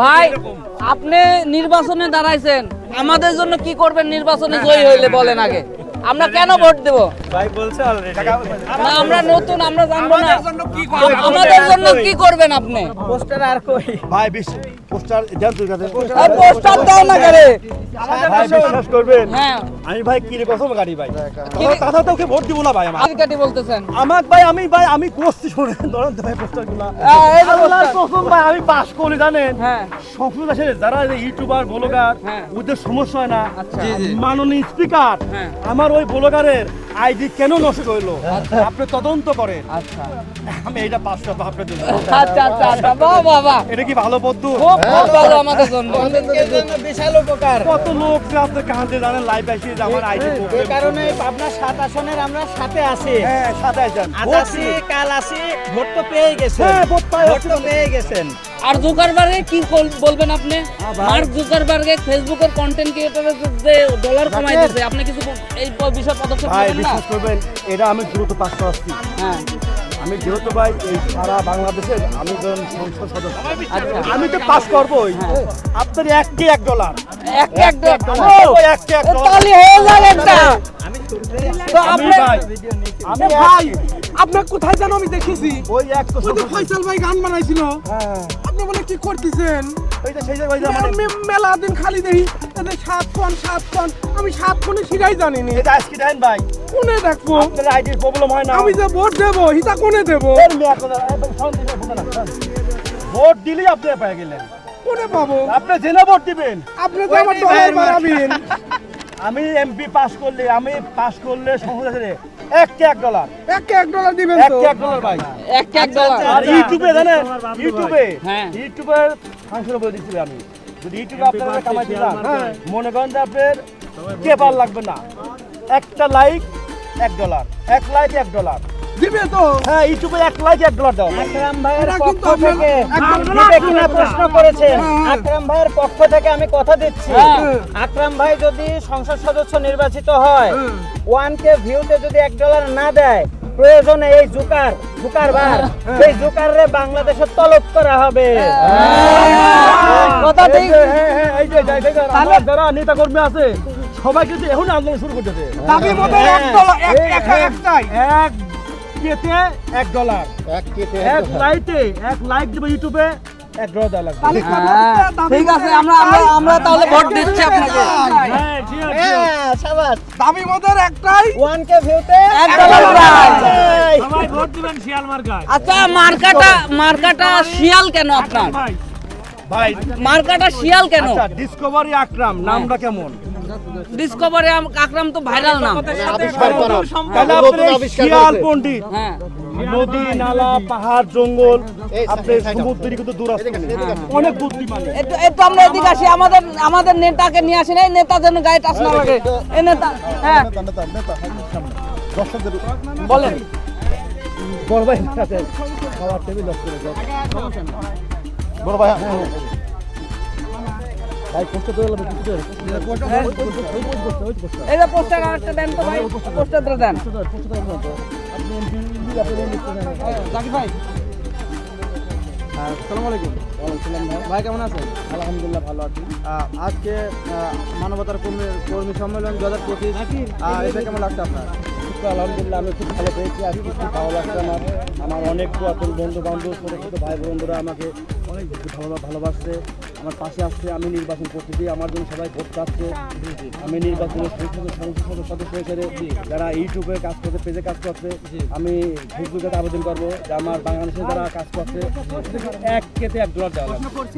ভাই আপনি নির্বাচনে দাঁড়াইছেন। আমাদের জন্য কি করবেন নির্বাচনে জয়ী হইলে বলেন আগে। আমরা কেন ভোট দেব? ভাই বলছে অলরেডি না আমরা নতুন আমরা জানব না। আমাদের জন্য কি করবেন আপনি? পোস্টার আর কই? ভাই বিশ। পোস্টার দেন তুই কাছে পোস্টার দাও না করে ভাই বিশ্বাস করবেন? হ্যাঁ। আমি ভাই কি কসম গাড়ি ভাই। কথা তো ওকে ভোট দিব না ভাই আমার কাটি বলতেছেন। আমাক ভাই আমি ভাই আমি করছি শুনেন ধরেন ভাই পোস্টারগুলা এই আল্লাহর কসম ভাই আমি পাস করি জানেন? হ্যাঁ। সংসদ যারা ইউটিউবার ব্লগার হ্যাঁ। ওদের সমস্যা হয় না। আচ্ছা। মাননীয় স্পিকার। আমার ওই ব্লগারের আইডি কেন নষ্ট হইল আপনি তদন্ত করেন। আচ্ছা। আমি এইটা পাস করব আপনার জন্য। আচ্ছা আচ্ছা আচ্ছা। বাহ বাহ বাহ। এটা কি ভালো পদ্ধতি? ভালো আমাদের জন্য। বিশাল উপকার। কত লোক যে আপনার কাঁদতে জানেন লাইভ আসি আমার আইডি এই কারণে পাবনা সাত আসনের আমরা সাথে আছি। হ্যাঁ সাথে আছেন। আজ আসি কাল আসি ভোট তো পেয়ে গেছেন। হ্যাঁ, ভোট তো পেয়ে গেছেন। আর জুকারবার্গে কি বলবেন আপনি? মার্ক জুকারবার্গে ফেসবুকের কন্টেন্ট ক্রিয়েটরের যে ডলার কমাই দিয়েছে আপনি কিছু এই বিষয়ে পদক্ষেপ নেবেন না? বিশ্বাস করবেন এটা আমি দ্রুত পাস করাচ্ছি। হ্যাঁ। আমি যেহেতু ভাই এই সারা বাংলাদেশের আমি যখন সংসদ সদস্য। আচ্ছা। আমি তো পাস করবোই। আপনার একটি এক ডলার এক এক ডলার এক হয়ে একটা। তো আপনি আমি ভাই আপনার কোথায় জানো আমি দেখেছি? ওই এক তো ফয়সাল ভাই গান বানাইছিল। হ্যাঁ। আপনি বলে কি করতেছেন? ওই সেই জায়গায় মানে আমি মেলা দিন খালি দেখি। সাত সাত আমি সাত শিখাই জানিনি। এটা আজকে দেন ভাই। কোনে দেখব? আপনার আইডির প্রবলেম হয় না। আমি যে ভোট দেবো হিতা কোনে দেবো? এর মেয়ে আপনার শান্তি ভোট না, ভোট দিলেই আপনি পেয়ে গেলেন। কোনে পাবো? আপনি জেনে ভোট দিবেন। আপনি তো আমার ডলার বাড়াবেন আমি এমপি পাস করলে আমি পাস করলে সংসদ এক ডলার এক এক ডলার দিবেন তো? এক ডলার ভাই। এক এক ডলার আর ইউটিউবে জানেন? ইউটিউবে হ্যাঁ। ইউটিউবের ফাংশন বলে দিচ্ছি আমি। যদি ইউটিউবে আপনারা কামাইতে চান মনে করেন যে আপনার পেপার লাগবে না। একটা লাইক এক ডলার এক লাইক এক ডলার দিবে তো। হ্যাঁ ইউটিউবে এক লাইক এক ডলার দেওয়া আকরাম ভাইয়ের পক্ষ থেকে দিবে কিনা প্রশ্ন করেছেন হ্যাঁ। আকরাম ভাইয়ের পক্ষ থেকে আমি কথা দিচ্ছি। হ্যাঁ। আকরাম ভাই যদি সংসদ সদস্য নির্বাচিত হয় হ্যাঁ। ওয়ান কে ভিউতে যদি এক ডলার না দেয় প্রয়োজনে এই জুকার জুকার বার এই রে বাংলাদেশে তলব করা হবে। কথা ঠিক। এই যে, হ্যাঁ, হ্যাঁ, এই যে, যাই, যারা নেতা কর্মী আছে সবাই কিন্তু এখন আন্দোলন শুরু করতেছে। দাবি মতো এক ডলার এক এক একটাই এক কেতে এক ডলার। এক লাইটে এক লাইক দিবে ইউটিউবে এক ডলার দেওয়া লাগবে। তাহলে কথা হ্যাঁ, হচ্ছে, দাবি ঠিক আছে আমরা আমরা আমরা তাহলে ভোট দিচ্ছি আপনাকে। হ্যাঁ ঠিক আছে হ্যাঁ, সাবাস। দাবি একটাই। ওয়ান ভিউতে এক ডলার প্রাইস। সবাই ভোট দিবেন শিয়াল মার্কায়। আচ্ছা মার্কাটা মার্কাটা শিয়াল কেন আপনার? ভাই। মার্কাটা শিয়াল কেন? আচ্ছা ডিসকভারি আকরাম নামটা কেমন? ডিসকভারি আকরাম তো ভাইরাল নাম। তাহলে আপনি শিয়াল পণ্ডিত। হ্যাঁ। নদী নালা পাহাড় জঙ্গল আপনি কিন্তু দূর আছে অনেক বুদ্ধিমান। একটু আমরা এদিকে আসি। আমাদের আমাদের নেতাকে নিয়ে আসেন। এই নেতা যেন গায়ে টাচ না লাগে। এই নেতা হ্যাঁ। বলেন। বড় ভাই খাওয়ার টেবিল লস করে দাও। বড় ভাই। ভাই কষ্ট তো হলো কিছু এই পোস্টার আরেকটা দেন তো ভাই পোস্টারটা দেন। জাকির ভাই আসসালামু আলাইকুম। ভাই কেমন আছেন? আলহামদুলিল্লাহ ভালো আছি। আজকে মানবতার কর্মী কর্মী সম্মেলন দু হাজার পঁচিশ। এটা কেমন লাগছে আপনার? আলহামদুলিল্লাহ আমি খুব ভালো পেয়েছি। আজকে খুব ভালো লাগছে আমার। আমার অনেক পুরাতন বন্ধু বান্ধব ছোটো ছোটো ভাই বন্ধুরা আমাকে অনেক ভালো ভালোবাসছে। আমার পাশে আসছে আমি নির্বাচন করতে দিই আমার জন্য সবাই ভোট চাচ্ছে। আমি নির্বাচনের সংসদ সংসদ সদস্য হিসেবে যারা ইউটিউবে কাজ করছে পেজে কাজ করছে আমি ফেসবুকে আবেদন করব যে আমার বাংলাদেশে যারা কাজ করছে এক কেতে এক ডলার দেওয়া